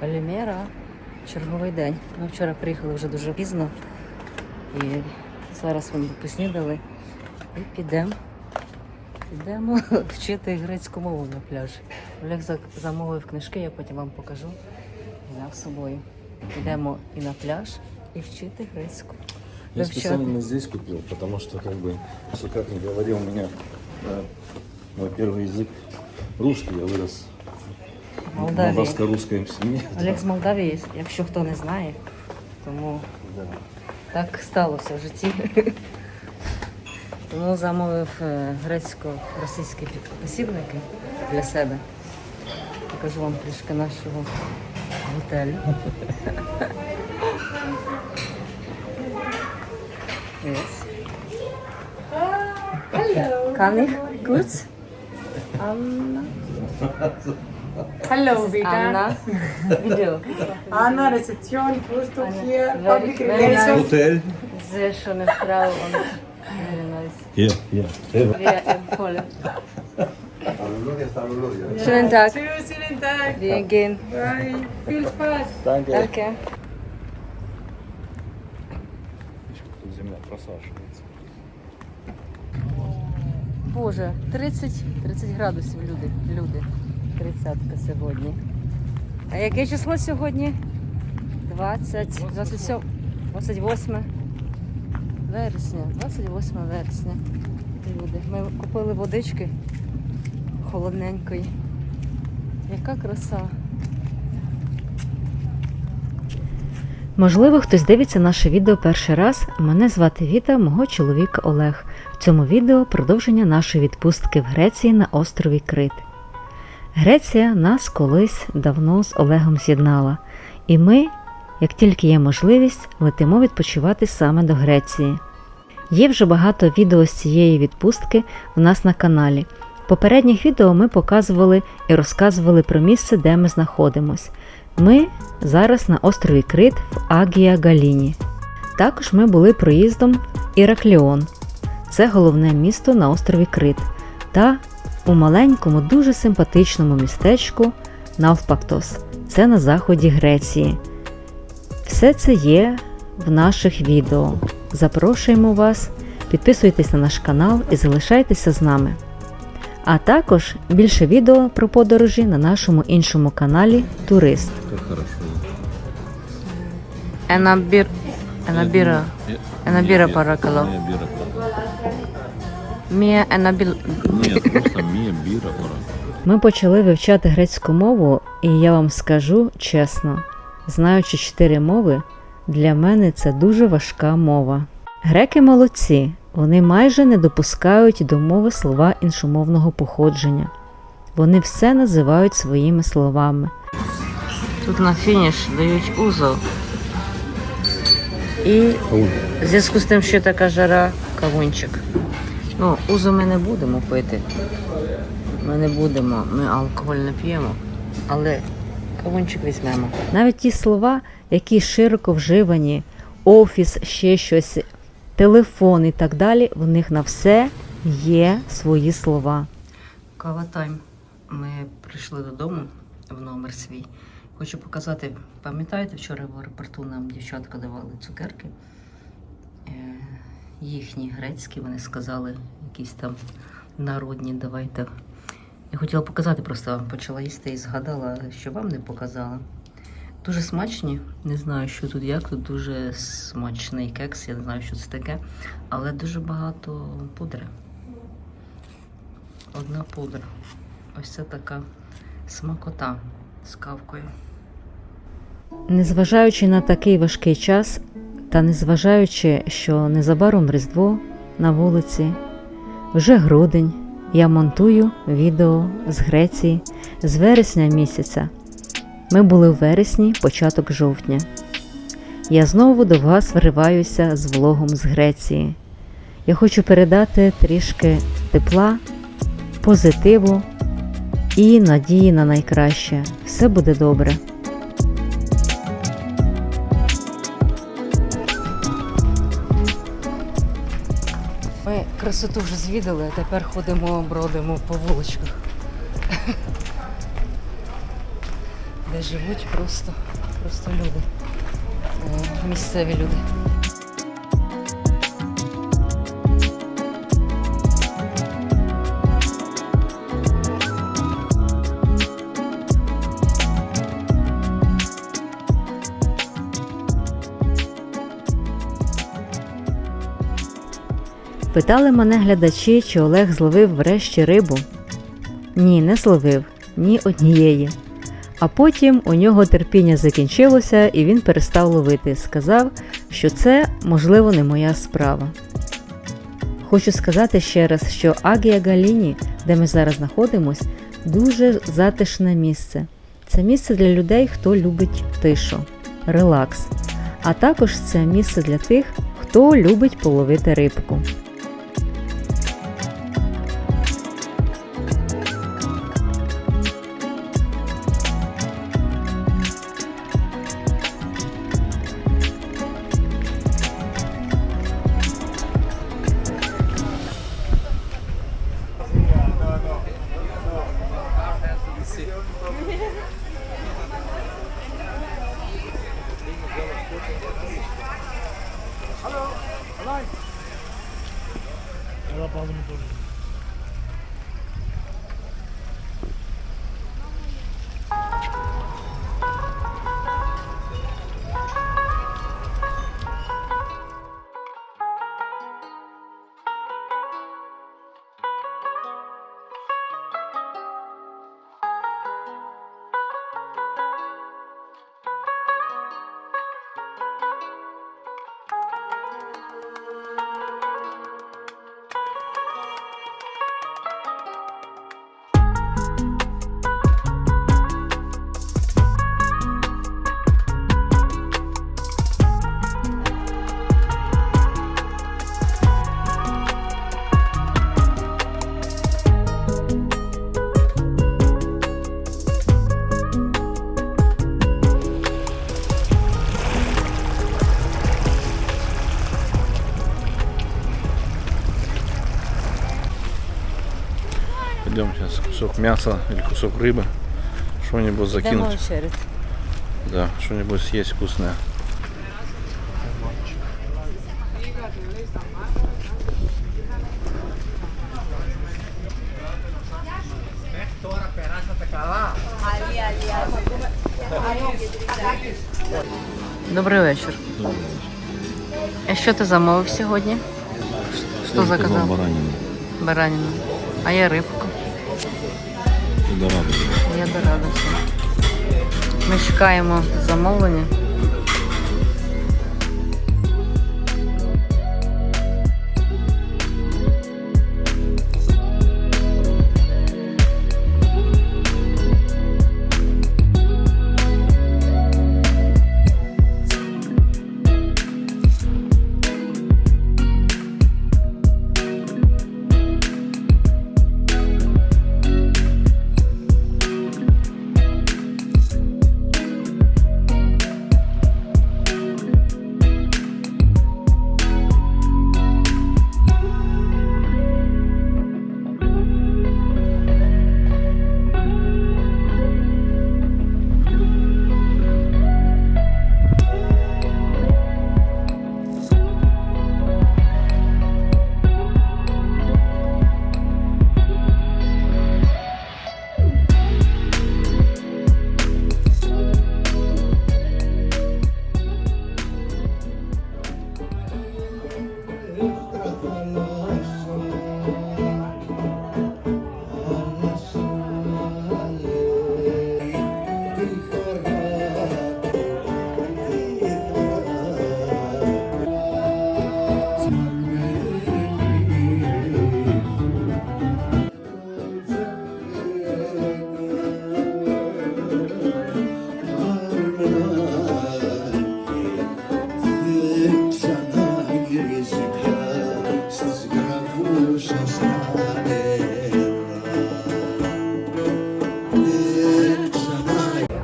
Калімера. Черговий день. Ми вчора приїхали вже дуже пізно. І зараз ми поснідали і підемо. Підемо вчити грецьку мову на пляжі. Олег за- замовив книжки, я потім вам покажу. Взяв з собою. Йдемо і на пляж, і вчити грецьку. Я Вивчати. специально здесь купил, потому что, как бы, что как ни говори, у меня э, мой первый язык русский, я вырос в Молдавії. молдавско-русской семье. Олег з Молдавії, якщо хто не знає, тому Да. так сталося в житті. Тому замовив е, грецько-російські посібники для себе. Покажу вам трішки нашого готелю. Yes. Hello. Kann ich kurz? Anna. Hello, Vita. Anna. Video. Anna, Rezeption, Frühstück hier, Public Relations. Hotel? Sehr schöne Frau und very nice. Hier, hier. Wir empfehlen. Schönen Tag. Tschüss, vielen Dank. Wir gehen. Bye. Viel Spaß. Danke. Земля просаживается. Боже, 30, 30 градусів люди, люди. Тридцятка сьогодні. А яке число сьогодні? 20, 27, 28 вересня. 28 вересня. Люди. Ми купили водички холодненької. Яка краса. Можливо, хтось дивиться наше відео перший раз. Мене звати Віта, мого чоловіка Олег. В цьому відео продовження нашої відпустки в Греції на острові Крит. Греція нас колись давно з Олегом з'єднала, і ми, як тільки є можливість, летимо відпочивати саме до Греції. Є вже багато відео з цієї відпустки в нас на каналі. В попередніх відео ми показували і розказували про місце, де ми знаходимось. Ми зараз на острові Крит в Агія Галіні. Також ми були проїздом в Іракліон. Це головне місто на острові Крит. Та у маленькому, дуже симпатичному містечку Навпактос. Це на заході Греції. Все це є в наших відео. Запрошуємо вас, підписуйтесь на наш канал і залишайтеся з нами. А також більше відео про подорожі на нашому іншому каналі Турист. Енабір. Енабіра. Енабіра паракало. Мія енабіл. Просто Мия бира Ми почали вивчати грецьку мову, і я вам скажу чесно, знаючи чотири мови, для мене це дуже важка мова. Греки молодці, вони майже не допускають до мови слова іншомовного походження. Вони все називають своїми словами. Тут на фініш дають узо. І в зв'язку з тим, що така жара, кавунчик. Ну, узо ми не будемо пити. Ми не будемо, ми алкоголь не п'ємо, але кавунчик візьмемо. Навіть ті слова, які широко вживані, офіс, ще щось, телефон і так далі, в них на все є свої слова. Кава тайм. Ми прийшли додому в номер свій. Хочу показати, пам'ятаєте, вчора в аеропорту нам дівчатка давали цукерки. Їхні грецькі, вони сказали, якісь там народні, давайте. Я хотіла показати, просто почала їсти і згадала, що вам не показала. Дуже смачні, не знаю, що тут як. Тут дуже смачний кекс, я не знаю, що це таке, але дуже багато пудри. Одна пудра. Ось це така смакота з кавкою. Незважаючи на такий важкий час, та незважаючи, що незабаром Різдво на вулиці, вже грудень, я монтую відео з Греції з вересня місяця. Ми були в вересні, початок жовтня. Я знову до вас вриваюся з влогом з Греції. Я хочу передати трішки тепла, позитиву і надії на найкраще. Все буде добре. Ми красоту вже звідали, а тепер ходимо, бродимо по вуличках. де живуть просто, просто люди. Е, Місцеві люди. Питали мене глядачі, чи Олег зловив врешті рибу. Ні, не зловив, ні однієї. А потім у нього терпіння закінчилося і він перестав ловити. Сказав, що це, можливо, не моя справа. Хочу сказати ще раз, що Агія Галіні, де ми зараз знаходимось, дуже затишне місце. Це місце для людей, хто любить тишу, релакс. А також це місце для тих, хто любить половити рибку. Мяса или кусок рыбы. Что-нибудь закинуть. вечерять. Да, что-нибудь съесть вкусное. Добрий вечір. А що ти замовив сьогодні? Що заказав? баранину. Баранину. А я рибку. Я дорадився. Ми чекаємо замовлення.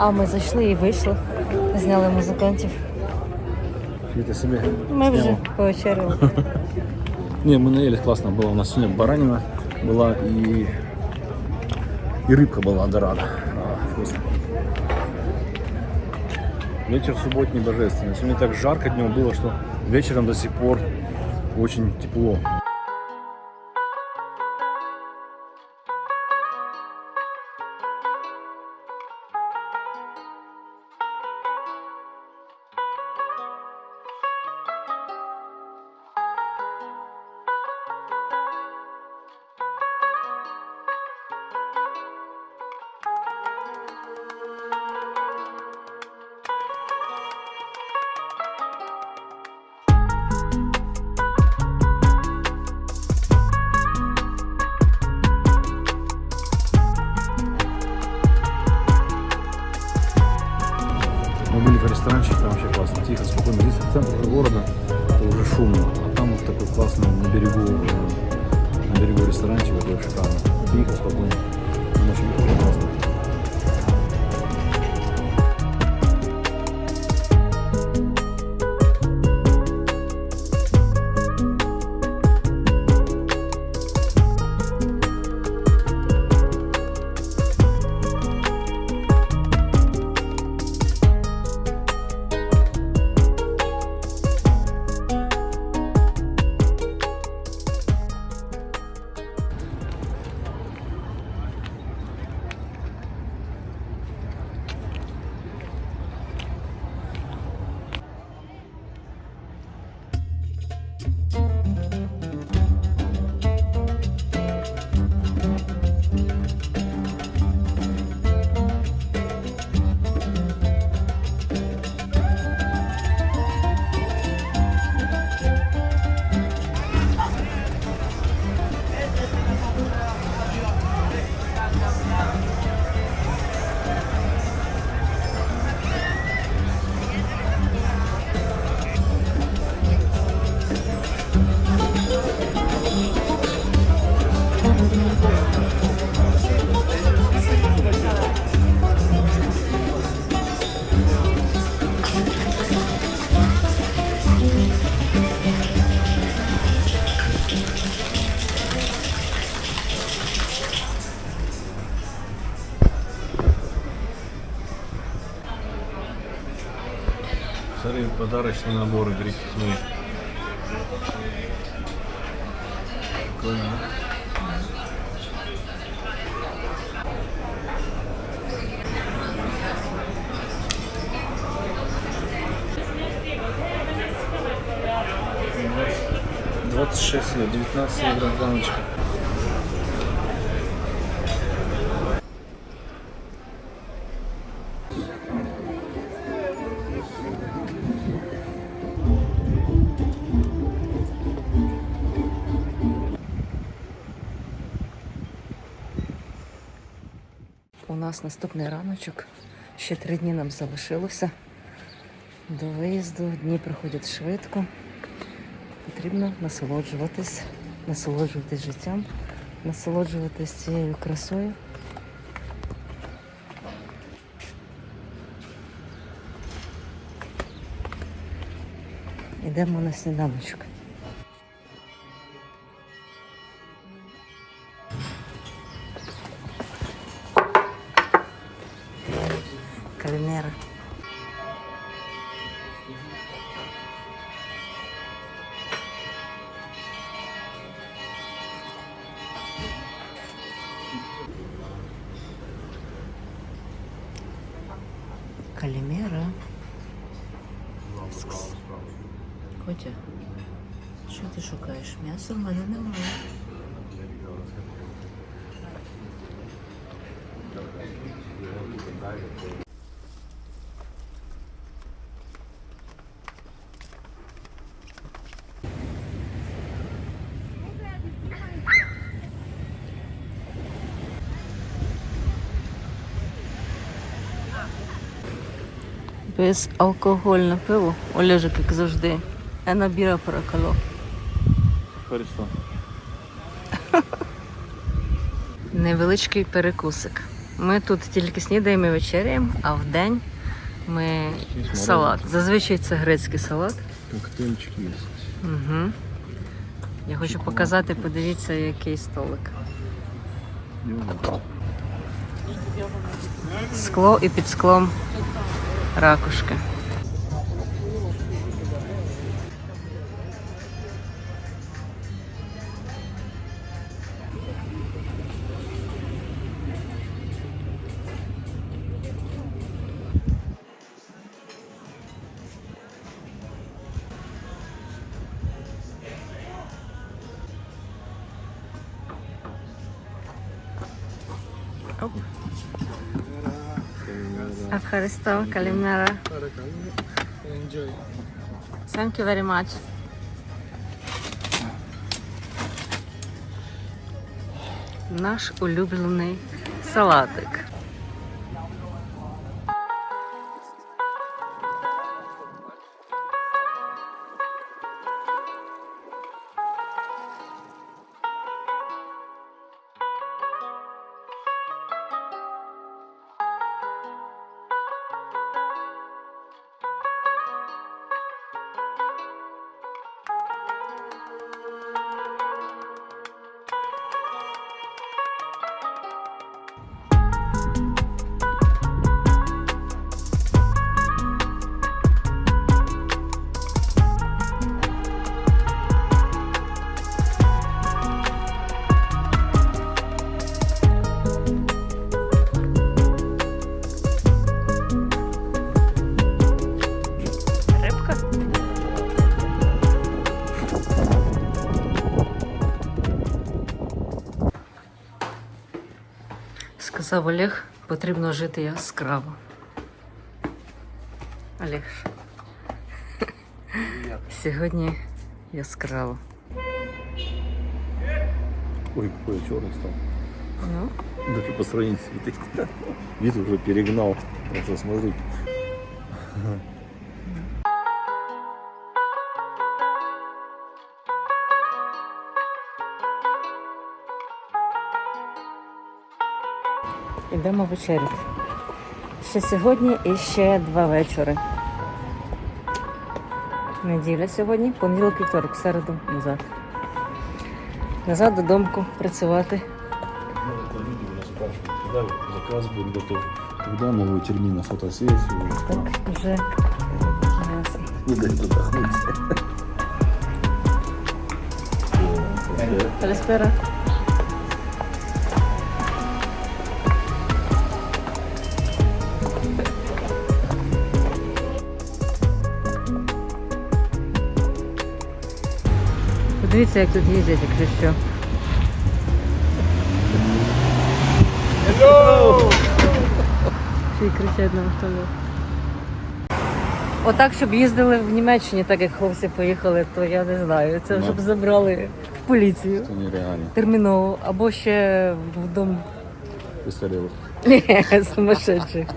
А ми зайшли і вийшли. Зняли музикантів. Это себе. Ми вже снял. повечеряли. Не, мы наелись классно было. У нас сегодня баранина была и и рыбка была дорадо. А, вкусно. Вечер субботний божественный. Сегодня так жарко днем было, что вечером до сих пор очень тепло. подарочные наборы грекитные. Прикольно. Двадцать шесть лет, девятнадцать евро баночка. Thank you. Нас наступний раночок. Ще три дні нам залишилося. До виїзду дні проходять швидко. Потрібно насолоджуватись, насолоджуватись життям, насолоджуватись цією красою. Йдемо на сніданочок. Калімера. Калімера. Кс-кс. Котя, що ти шукаєш? М'ясо в мене немає. Безалкогольне пиво. Олежик, як завжди. Ена біра проколо. Хорошо. Невеличкий перекусик. Ми тут тільки снідаємо і вечеряємо, а в день ми салат. Зазвичай це грецький салат. Коктейльчик есть. Угу. Я хочу показати, подивіться, який столик. Скло і під склом ракушки. questo Kalimera. Enjoy. Thank you very much. Наш улюблений салатик. Сказав Олег, потрібно жити яскраво. Олег. Сьогодні яскраво. Ой, какой черный стал. Ну, Даже по сравнению с Витой. Вид уже перегнал. Просто смотри. Ідемо вечеряти. Ще сьогодні і ще два вечори. Неділя сьогодні, понеділок, вівторок, середу, назад. Назад додому працювати. Заказ будет готов. Когда новый термин на фотосессию? Так вже ясно. Не дать отдохнуть. Каліспера. Подивіться, як тут їздять, якщо що. Ще й кричать на автомобіль. Отак, щоб їздили в Німеччині, так як хлопці поїхали, то я не знаю. Це Ну. щоб забрали в поліцію Это нереально. терміново, або ще в дом Престарелых. Ні, сумасшедших.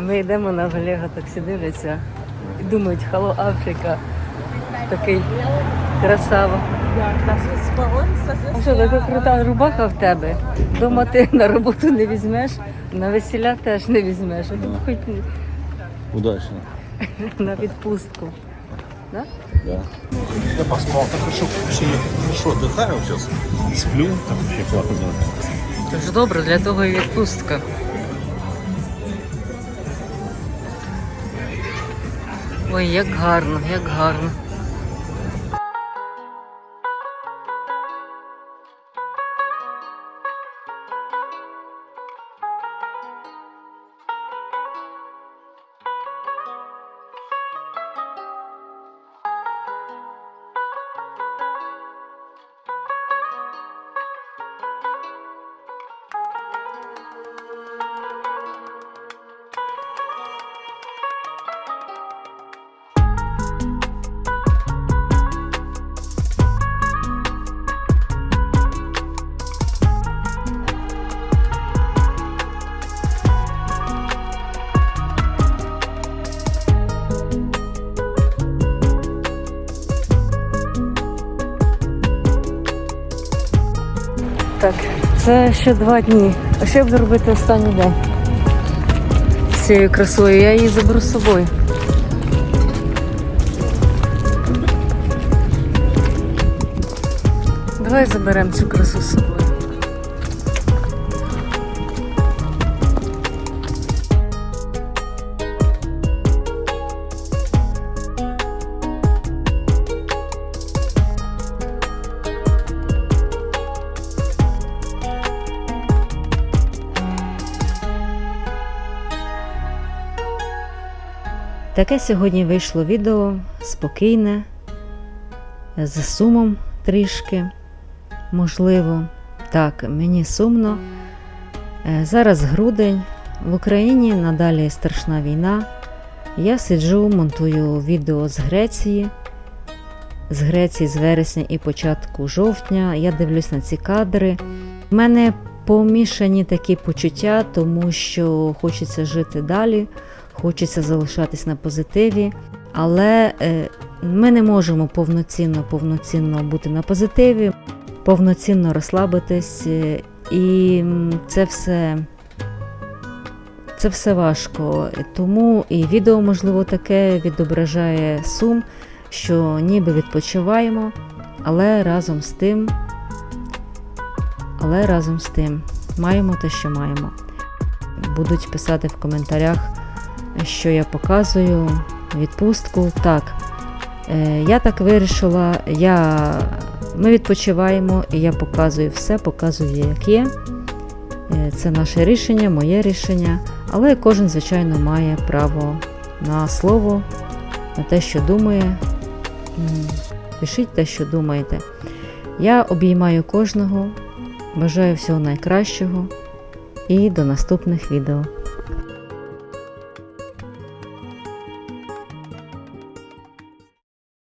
Ми йдемо на Олега, так всі дивляться і думають, хало Африка, такий красава. А що, така крута рубаха в тебе? Дома ти на роботу не візьмеш, на весіля теж не візьмеш. А хоч Удачно. на відпустку. Да? Да. Я поспал, так хорошо, вообще я хорошо отдыхаю сейчас. Сплю, так вообще классно. Це ж добре, для того і відпустка. Ой, як гарно, як гарно. Це ще два дні. А що я буду робити останній день? З цією красою. Я її заберу з собою. Давай заберемо цю красу з собою. Таке сьогодні вийшло відео спокійне, з сумом трішки. Можливо, так, мені сумно. Е, Зараз грудень, в Україні надалі страшна війна. Я сиджу, монтую відео з Греції. З Греції з вересня і початку жовтня. Я дивлюсь на ці кадри. В мене помішані такі почуття, тому що хочеться жити далі, хочеться залишатись на позитиві. Але е, ми не можемо повноцінно, повноцінно бути на позитиві, повноцінно розслабитись. е, І це все, це все важко. Тому і відео, можливо, таке відображає сум, що ніби відпочиваємо, але разом з тим, але разом з тим маємо те, що маємо. Будуть писати в коментарях, що я показую, відпустку. Так, е, я так вирішила, я, ми відпочиваємо, і я показую все, показую, як є. Е, Це наше рішення, моє рішення, але кожен, звичайно, має право на слово, на те, що думає. Пишіть те, що думаєте. Я обіймаю кожного, бажаю всього найкращого і до наступних відео.